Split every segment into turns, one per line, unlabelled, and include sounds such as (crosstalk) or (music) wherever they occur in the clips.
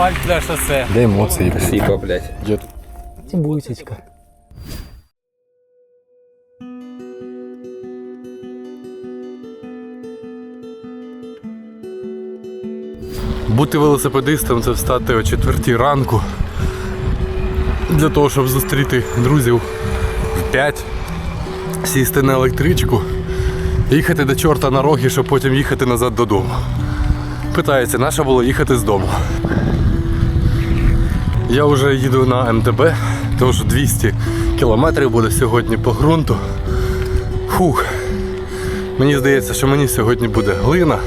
Асфальт для шосе.
Де емоції?
Спасибо, блядь.
Бусечка. Бути велосипедистом це встати о четвертій ранку для того, щоб зустріти друзів в 5, сісти на електричку, їхати до чорта на роги, щоб потім їхати назад додому. Питається, нащо було їхати з дому? Я вже їду на МТБ, що 200 кілометрів буде сьогодні по ґрунту. Фух. Мені здається, що мені сьогодні буде глина.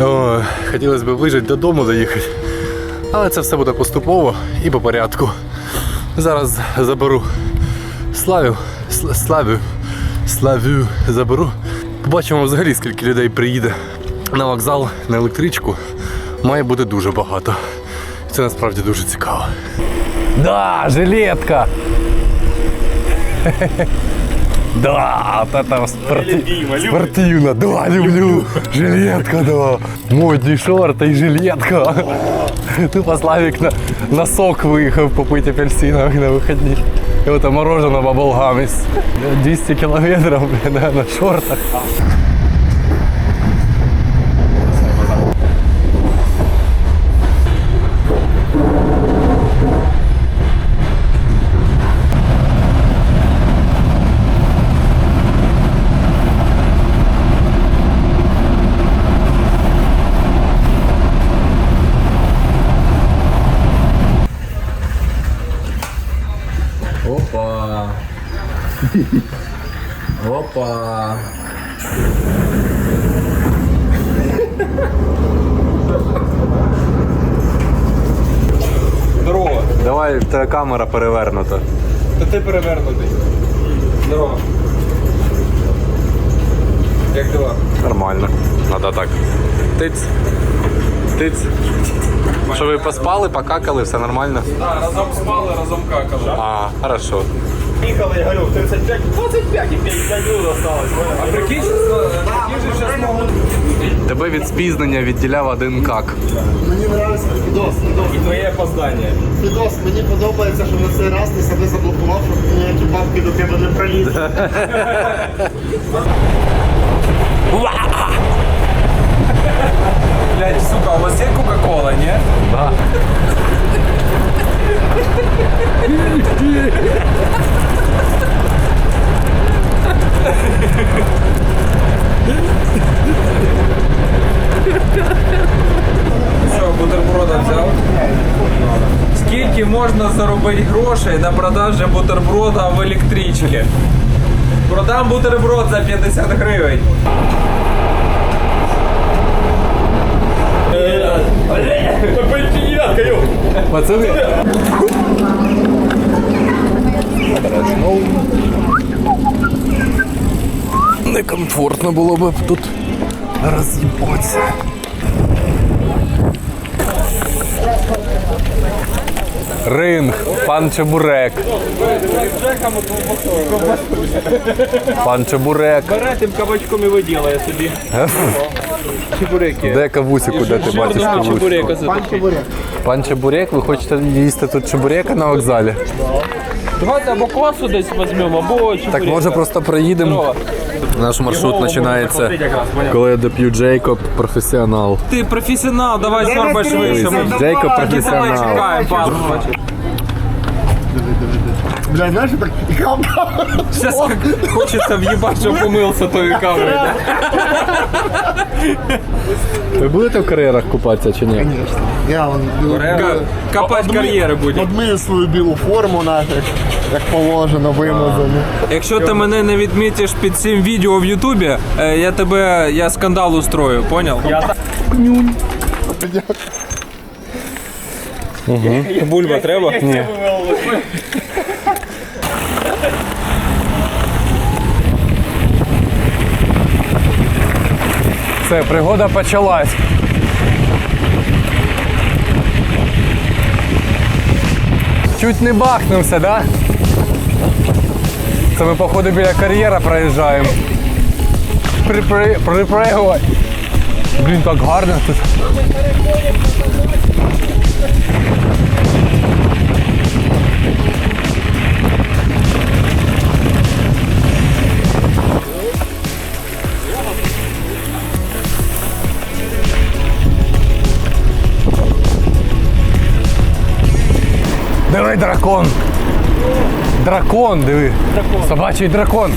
О, хотілося б вижити додому доїхати. Але це все буде поступово і по порядку. Зараз заберу Славю, Славю, Славю заберу. Побачимо взагалі, скільки людей приїде на вокзал, на електричку. Має бути дуже багато. Це насправді дуже цікаво. Да, жилетка! (laughs) Да, вот это спорти... спортивно, да, люблю. Жилетка, да. Модні шорти і жилетка. Тупо Славік на, на сок виїхав попити апельсинових на вихідні. І от мороженое баблгам із 200 кілометрів блін, на, на шортах. Давай, камера перевернута.
Та ти перевернутий. Здорово. Як дела?
Нормально. Надо так. Тиць. Тиць. Що ви поспали, покакали, все нормально?
А, разом спали, разом какали.
А, хорошо.
Їхали, я говорю, 35, 25 і 5 минут осталось.
А прикинь, що прикинь, зараз можуть...
Тебе від спізнення відділяв один как.
Мені подобається Фідос. Фідос.
І твоє опоздання.
Фідос, мені подобається, що на цей раз ти себе заблокував, щоб ніякі бабки до тебе не пролізли.
Блядь, сука, у вас є Кока-Кола, ні?
Да.
Що, бутерброда взяв? Скільки можна заробити грошей на продажі бутерброда в електричці? Продам бутерброд за 50 гривень.
Пацани. Некомфортно було б тут роз'їбатися. Ринг, пан Чебурек. Пан Чебурек.
Тим кабачком і виділає собі. Чебуреки.
Де кавусіку, де ти бачиш кавусіку?
Чебурека за
Пан Чебурек, ви хочете їсти тут чебурека на вокзалі?
Давайте або косу десь візьмемо, або.
Так може просто проїдемо. Наш маршрут починається, коли я доп'ю Джейкоб, професіонал.
Ти професіонал, давай зробиш швидше. Ми
Джейкоб
давай
професіонал.
Бля, знаєш, так
Сейчас как хочется въебать, щоб помився тою камерою. да?
Ви будете в кар'єрах купатися чи ні?
я вон
Ка- Копать кар'єри будемо.
одмию свою білу форму нафіг, як положено, вимазану.
Якщо ти мене не відмітиш під цим відео в Ютубі, е, я тебе я скандал устрою, поняв? Бульба треба? Ні.
Все, пригода почалась. Чуть не бахнувся, да? Це ми, походу, біля кар'єра проїжджаємо. Припри... Припригувай. Блін, так гарно тут. Диви дракон. Дракон, диви. Собачий дракон.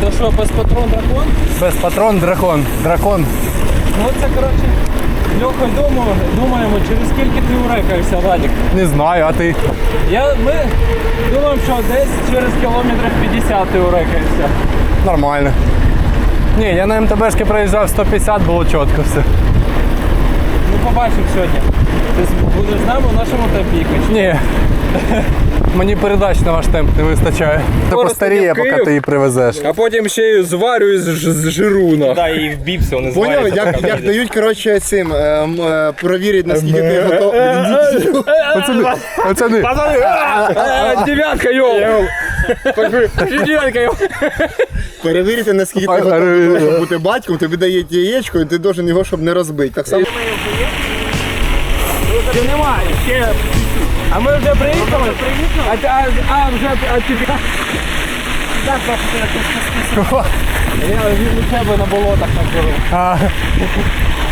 То що, без патрон дракон?
Без патрон дракон. Дракон.
Ну це коротше. Льоха, думаю, думаємо, через скільки ти урекаєшся, Владик.
Не знаю, а ти.
Я, ми думаємо, що десь через кілометрів 50 ти урекаєшся.
Нормально. Ні, я на МТБшки проїжджав 150, було чітко все.
Побачимо сьогодні. Ти будеш з нами у нашому їхати.
Ні. (laughs) Мені передач на ваш темп не вистачає. Це
Скоро
постаріє, поки
Київ.
ти її привезеш.
А потім ще й зварю з, з жируна.
Да, і вбився, вони
Поняв,
зваряться.
як, як дають, коротше, цим ем, е, провірити, наскільки ти готовий.
Пацани, пацани.
Дев'ятка, йоу! Дев'ятка, йоу!
Перевірити, наскільки ти готовий щоб бути батьком, тобі дають яєчко, і ти должен його, щоб не розбити. Так само
Ти немає, ще. А ми вже приїхали? А, а, а вже а тобі. Так, так, Я він у себе на болотах накрив.
А,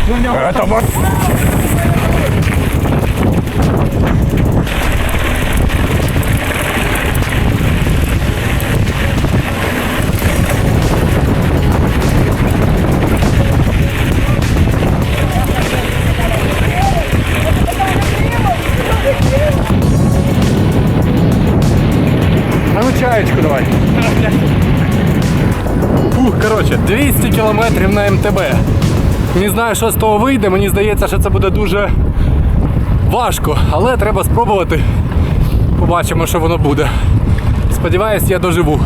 Ну, в нього
це коротше, 200 кілометрів на МТБ. Не знаю, що з того вийде. Мені здається, що це буде дуже важко, але треба спробувати. Побачимо, що воно буде. Сподіваюсь, я доживу.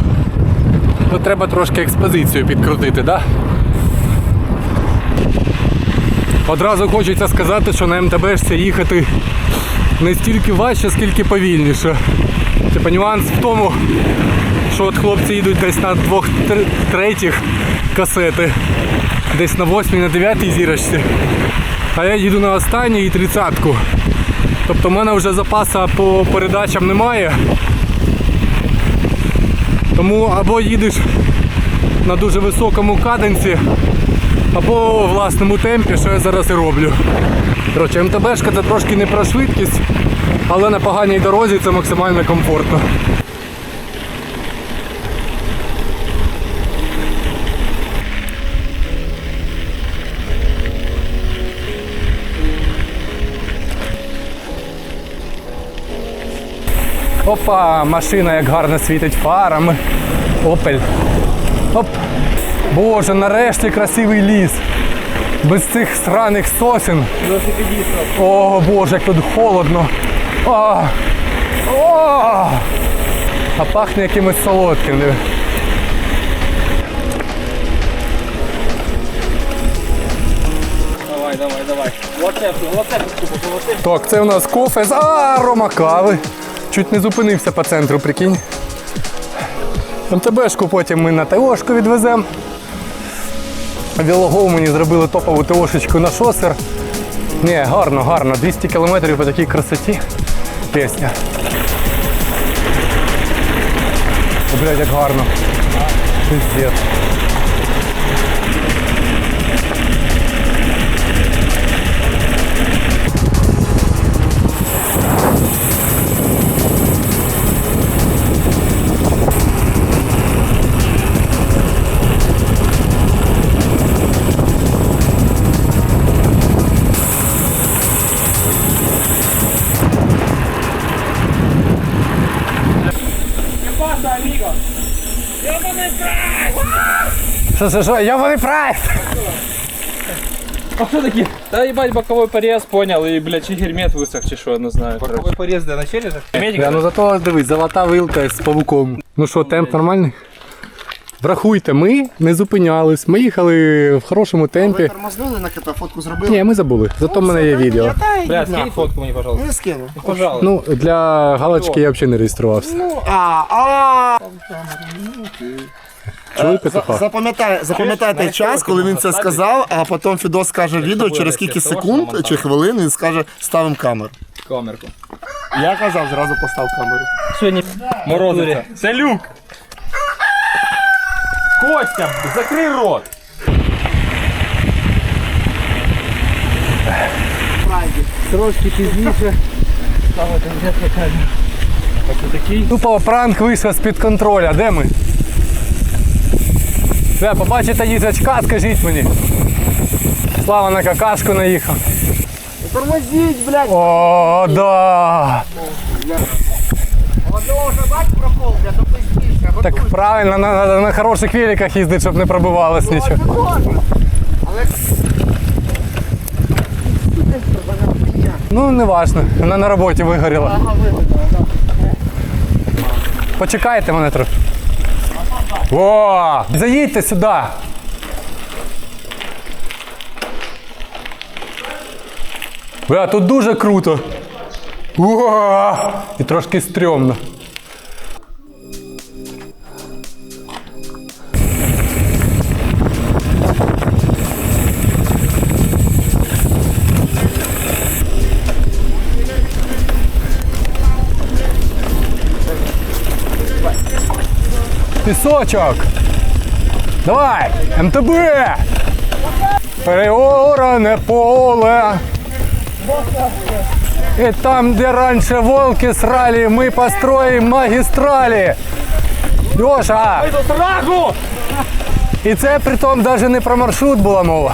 Ну, треба трошки експозицію підкрутити? Да? Одразу хочеться сказати, що на МТБшці їхати не стільки важче, скільки повільніше. Типа нюанс в тому, що от хлопці їдуть десь на двох третіх касети, десь на восьмій, на дев'ятій зірочці. А я їду на останній і тридцятку. Тобто в мене вже запаса по передачам немає. Тому або їдеш на дуже високому каденсі, або в власному темпі, що я зараз і роблю. Коротше, МТБшка це трошки не про швидкість, але на поганій дорозі це максимально комфортно. Опа, машина як гарно світить фарами. Опель. Оп. Боже, нарешті красивий ліс. Без цих сраних сосен. О, Боже, як тут холодно. А, О! а пахне якимось солодким.
Давай, давай, давай.
Так, це у нас кофе з арома кави. Чуть не зупинився по центру, прикинь. МТБшку потім ми на ТОшку відвеземо. Вілогов мені зробили топову ТОшечку на шосер. Ні, гарно, гарно. 200 кілометрів по такій красоті. Пісня. О, блядь, як гарно. Пиздец. Що, що, що? Йобаний прайс!
А хто такі? Та їбать боковий порез, понял, і, блядь, чи гермет висох, чи що, не знаю. Боковий порез де на челюстях?
Бля, ну зато дивись, золота вилка з павуком. Ну що, темп нормальний? Врахуйте, ми не зупинялись, ми їхали в хорошому темпі.
тормознули на КП, фотку зробили.
Ні, ми забули, зато в мене є відео.
Бля, скинь фотку мені, пожалуйста.
Не скину.
Пожалуйста.
Ну, для галочки я взагалі не реєструвався.
А, а.
Чули
Е,
петуха?
Запам'ятай, запам'ятай той час, коли він це сказав, а потім Фідос скаже відео через скільки секунд чи хвилин він скаже ставимо камеру.
Камерку.
Я казав, зразу постав камеру.
Сьогодні морозиться. Це люк. Костя, закрий рот.
Трошки пізніше. Тупо пранк вийшов з-під контроля. Де ми? Все, побачите їжачка, скажіть мені. Слава на какашку наїхав.
Тормозіть, блядь!
О, да.
Одного вже бать прокол, блядь.
Так правильно, на, на, на хороших великах їздить, щоб не пробивалось нічого. Ну, не важно, вона на роботі вигоріла. Почекайте мене трохи. О, заїдьте сюди. Бля, тут дуже круто. О, і трошки стрьомно. Пісочок. Давай, МТБ. Переоране поле. И там, где раньше волки срали, мы построим магистрали. Леша!
Сразу!
І це притом навіть не про маршрут була мова.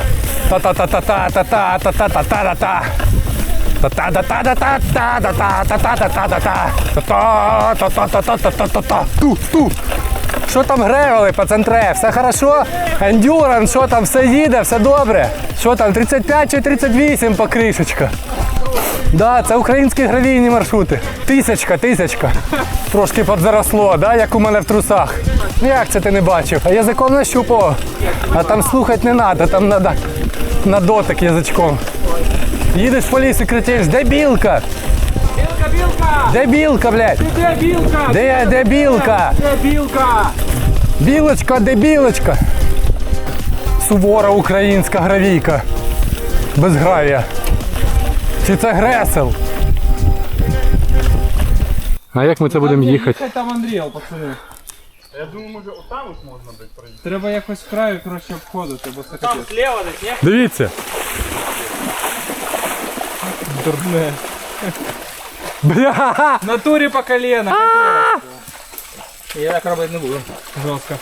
Та-та-та-та-та-та-та-та-та-та-та-та. Та-та-та-та-та-та-та-та-та-та-та-та-та-та-та-та-та-та. Що там гревели по центре? Все хорошо? Ендюран, що там, все їде, все добре? Що там, 35 чи 38 покришечка? Да, це українські гравійні маршрути. Тисячка, тисячка. Трошки подзаросло, да, як у мене в трусах. Ну як це ти не бачив? А язиком нащупав. А там слухати не треба, там треба на дотик язичком. Їдеш по лісі, кричиш, де білка?
Білка!
Де білка, блядь?
Де білка?
Де, де білка?
Де білка?
Білочка, де білочка? Сувора українська гравійка. Без гравія. Чи це гресел? А як ми це будемо їхати?
Хай там Андріел, пацани. Я думаю, може отам ось можна десь пройти. Треба якось краю, коротше, обходити, бо це Там зліва десь, ні?
Дивіться.
Дурне.
Бля!
В натурі по колено. Я так робити не буду. Жорстко.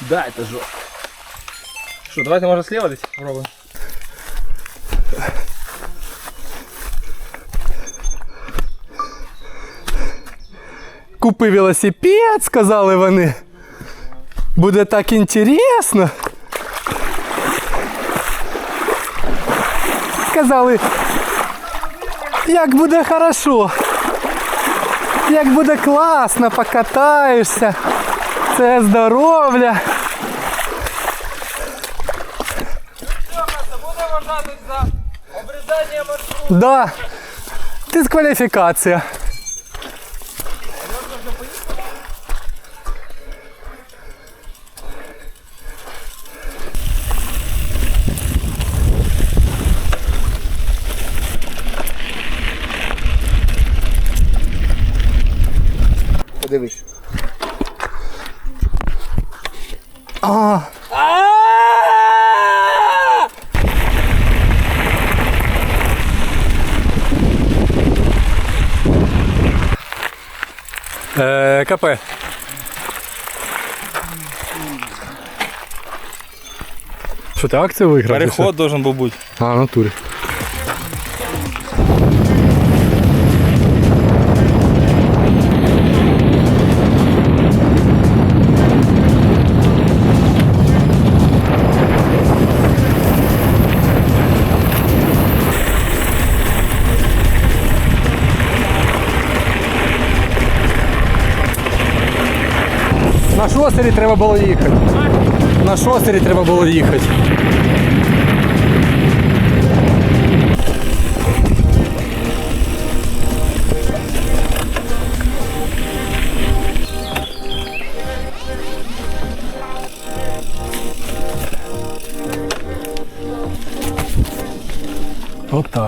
Да, це жорстко. Що, давайте може сліва десь пробуємо.
Купи велосипед, сказали вони. Буде так інтересно. Сказали, як буде хорошо. Як буде класно, покатаєшся. Це здоров'я.
Буде вважати за обрізання маршруту.
Да. Дискваліфікація.
Подивись.
А, Е, КП. Що ти акцію виграв?
Переход должен був бути.
А, в натурі. На шостері треба було їхати. На шостері треба було їхати. Отак.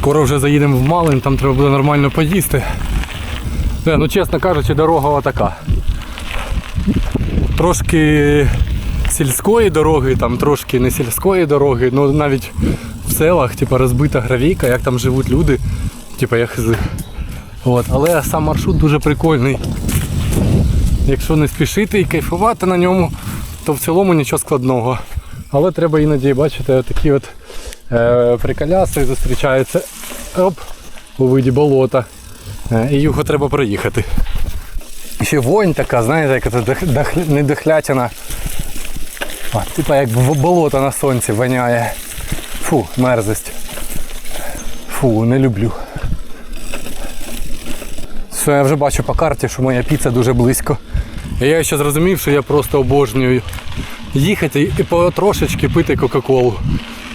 Скоро вже заїдемо в Малин, там треба буде нормально поїсти. Е, ну, чесно кажучи, дорога отака. Трошки сільської дороги, там трошки не сільської дороги, ну навіть в селах, типу, розбита гравійка, як там живуть люди. Типу, я хз. От. Але сам маршрут дуже прикольний. Якщо не спішити і кайфувати на ньому, то в цілому нічого складного. Але треба іноді бачити такі от приколяси зустрічаються оп, у виді болота. Е, і його треба проїхати. Ще вонь така, знаєте, як це дох, не дохлятина. Типа як болото на сонці воняє. Фу, мерзость. Фу, не люблю. Все, я вже бачу по карті, що моя піца дуже близько. І я ще зрозумів, що я просто обожнюю їхати і потрошечки пити Кока-Колу.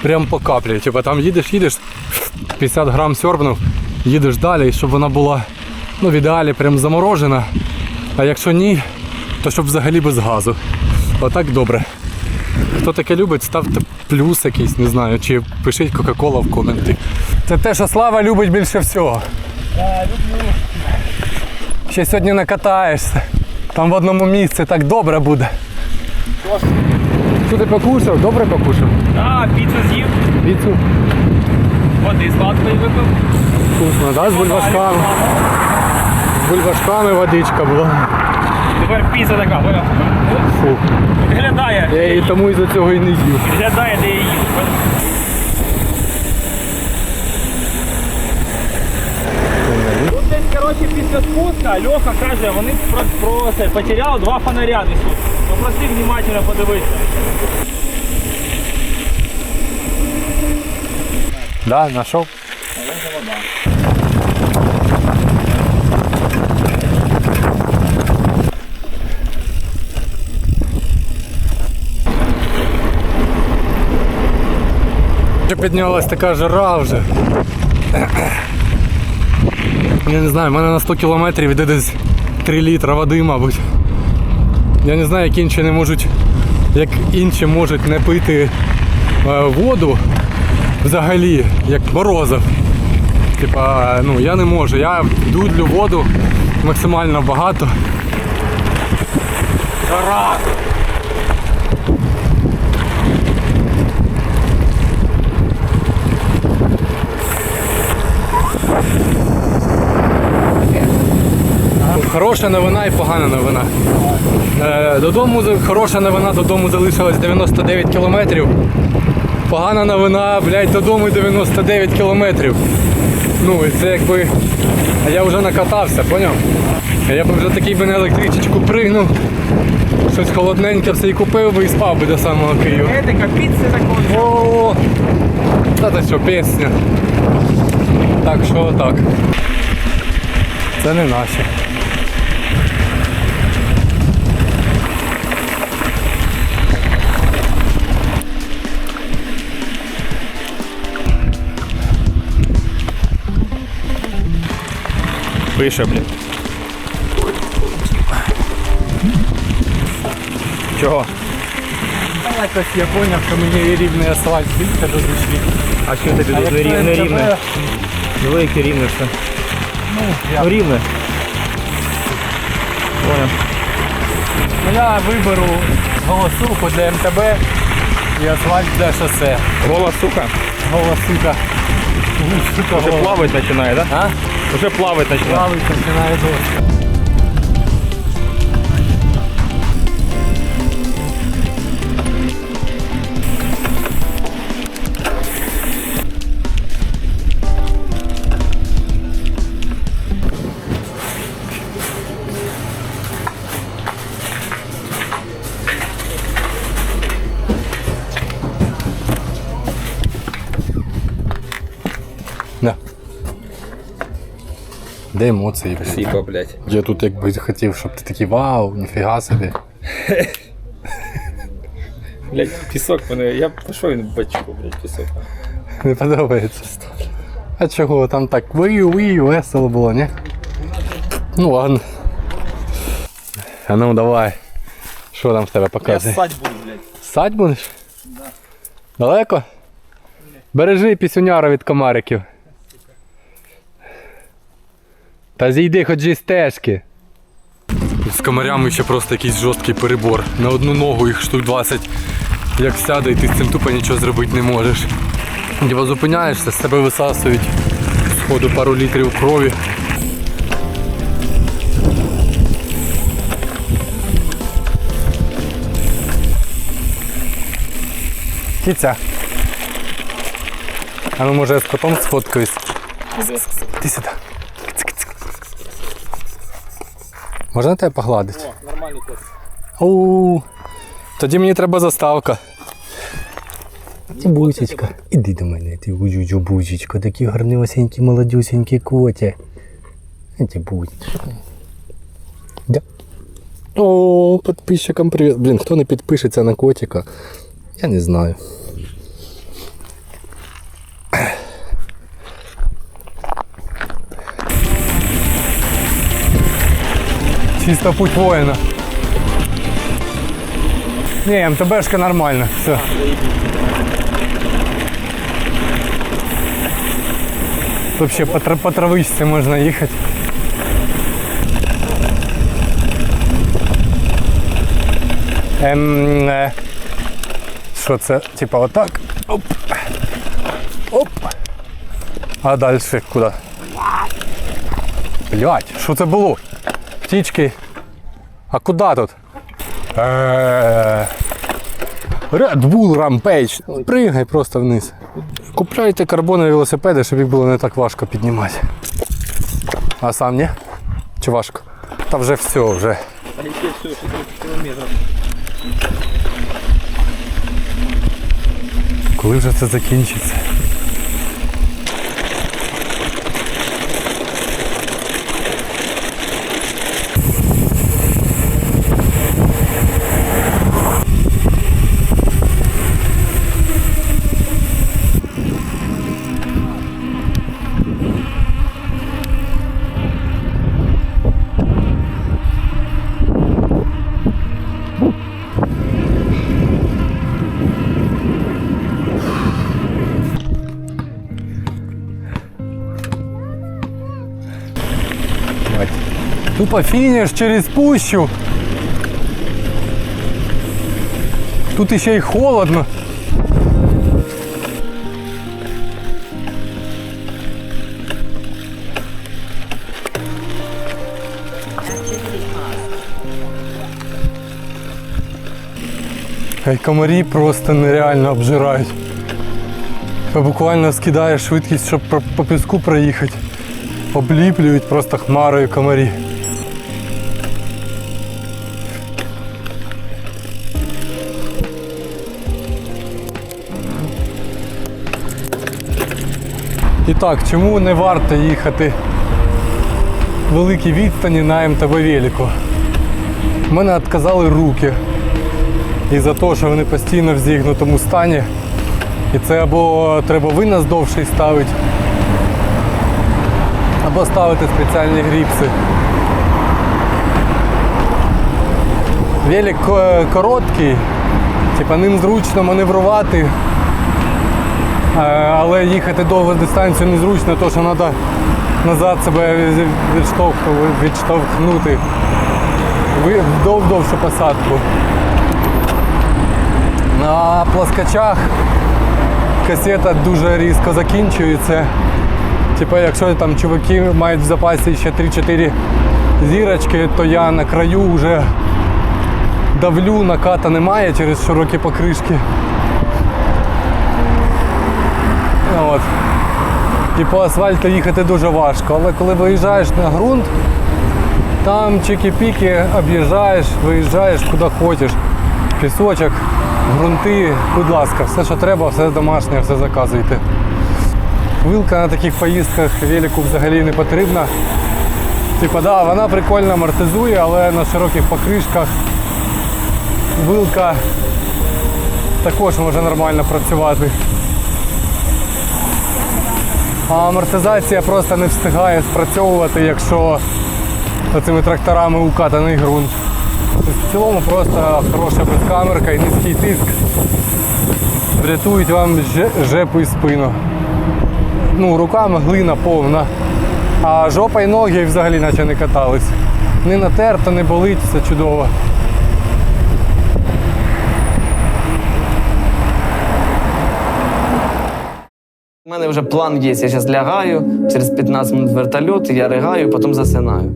Прям по каплі. Типа там їдеш, їдеш, 50 грам сьорбнув, їдеш далі, і щоб вона була ну, в ідеалі прям заморожена. А якщо ні, то щоб взагалі без газу. Отак добре. Хто таке любить, ставте плюс якийсь, не знаю, чи пишіть Кока-Кола в коменти. Це те, що Слава любить більше всього. Ще сьогодні накатаєшся. Там в одному місці так добре буде. Що ти покушав? Добре покушав?
А, піцу з'їв,
Піцу?
води сладкої випив.
Вкусно, да? З бульбашками. З бульбашками водичка була.
Тепер піца така, поняв?
Фу.
Виглядає,
Я її тому із-за цього і не їв.
виглядає, де я їду. Тут десь, коротше, після спуска Льоха каже, вони про, про потеряли два фонаря несуть. Попроси внимательно подивитися.
Да, знайшов? Вже піднялась така жара вже. Я не знаю, в мене на 100 кілометрів йде десь 3 літра води, мабуть. Я не знаю, як інші не можуть, як інші можуть не пити е, воду взагалі, як Морозов. Типа, ну я не можу. Я дудлю воду максимально багато. Жара! Хороша новина і погана новина. Е, додому хороша новина, додому залишилось 99 кілометрів. Погана новина, блядь, додому 99 кілометрів. Ну, і це якби. А я вже накатався, поняв? Я б вже такий би на електричечку пригнув, щось холодненьке все і купив би і спав би до самого Києва.
Етика, піци такої.
О, та це що, пісня. Так що так. Це не наші.
Пише, блін. Чого?
Та якось я зрозумів, що мені рівний асфальт більше до душі.
А що тобі
якщо
рівне рівне? Велике рівне все.
Ну, я,
Ну рівне. Понял.
ну, я виберу голосуху для МТБ і асфальт для шосе.
Гола сука.
Голосуха. Сука,
Вже
голос.
плавать починає, да?
А?
Вже плавать починає.
Плавить починає дощ. Де емоції?
Сіпа, блядь.
Я тут якби хотів, щоб ти такий вау, ніфіга собі.
Блядь, пісок мене. Я пішов він бачку, блядь, пісок.
Не подобається. А чого? Там так вию, вию, весело було, ні? Ну ладно. А ну давай. Що там в тебе
Я
показує?
ссать буду, блядь.
Сать будеш? Далеко? Бережи пісюняра від комариків. Та зійди хоч зі стежки. З комарями ще просто якийсь жорсткий перебор. На одну ногу їх штук 20. Як сяде, і ти з цим тупо нічого зробити не можеш. Діва зупиняєшся, з тебе висасують сходу пару літрів крові. Кіця. А ну може я з котом сфоткаюсь. Ти сюди. Можна тебе погладити?
О, нормальний кот.
Оу. Тоді мені треба заставка. Ти бусечка. Іди до мене, ти бузючу бузечко, такі гарнюсенькі, молодюсенькі коті. Ті бузечка. Да. О, підписчикам привіт. Блін, хто не підпишеться на котика? Я не знаю. Чисто путь воїна. Не, МТБшка нормально, все. Вообще по, тра- по травичці можна їхати. Ем, е, що це? Типа отак. Оп. Оп. А далі куди? Блять, що це було? Птічки. А куди тут? Е, Red Bull Rampage. Пригай просто вниз. Купляйте карбонові велосипеди, щоб їх було не так важко піднімати. А сам ні? Чи важко? Та вже все, вже.
А ще все, 60 кілометрів.
Коли вже це закінчиться? Тупо фініш через пущу. Тут ще й холодно. Ай, комарі просто нереально обжирають. Ти буквально скидаєш швидкість, щоб по- по піску проїхати. Обліплюють просто хмарою комарі. І так, чому не варто їхати великі відстані на МТБ велику? У мене відказали руки. І за те, що вони постійно в зігнутому стані. І це або треба винос довший ставити, або ставити спеціальні гріпси. Велик е, короткий, типа ним зручно маневрувати, але їхати довгу дистанцію незручно, тому що треба назад себе відштовхнути вдов довшу посадку. На плоскочах касета дуже різко закінчується. Типа, якщо там чуваки мають в запасі ще 3-4 зірочки, то я на краю вже давлю, наката немає через широкі покришки. От. І по асфальту їхати дуже важко. Але коли виїжджаєш на ґрунт, там чики-піки об'їжджаєш, виїжджаєш куди хочеш. Пісочок, ґрунти, будь ласка, все, що треба, все домашнє, все заказуйте. Вилка на таких поїздках велику взагалі не потрібна. Типа, да, вона прикольно амортизує, але на широких покришках вилка також може нормально працювати. А амортизація просто не встигає спрацьовувати, якщо цими тракторами укатаний ґрунт. В цілому просто хороша безкамерка і низький тиск. Врятують вам жепу і спину. Ну, руками глина повна. А жопа і ноги взагалі наче не катались. Не натерто, не болить, все чудово.
У мене вже план є. Я зараз лягаю, через 15 минут вертольот, я ригаю, потім засинаю.